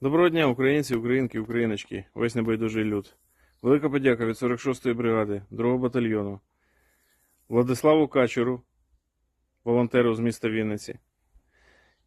Доброго дня, українці, українки, україночки, весь небайдужий люд. Велика подяка від 46-ї бригади, 2-го батальйону, Владиславу Качуру, волонтеру з міста Вінниці,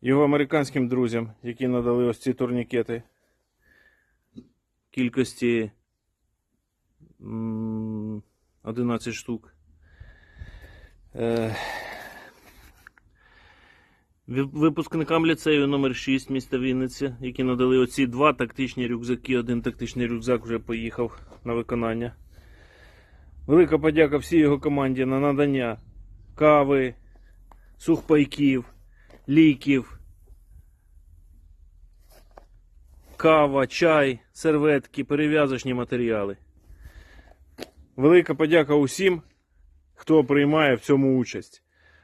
його американським друзям, які надали ось ці турнікети кількості 11 штук. Вип- Випускникам ліцею номер 6 міста Вінниця, які надали оці два тактичні рюкзаки. Один тактичний рюкзак вже поїхав на виконання. Велика подяка всій його команді на надання кави, сухпайків, ліків, кава, чай, серветки, перев'язочні матеріали. Велика подяка усім, хто приймає в цьому участь.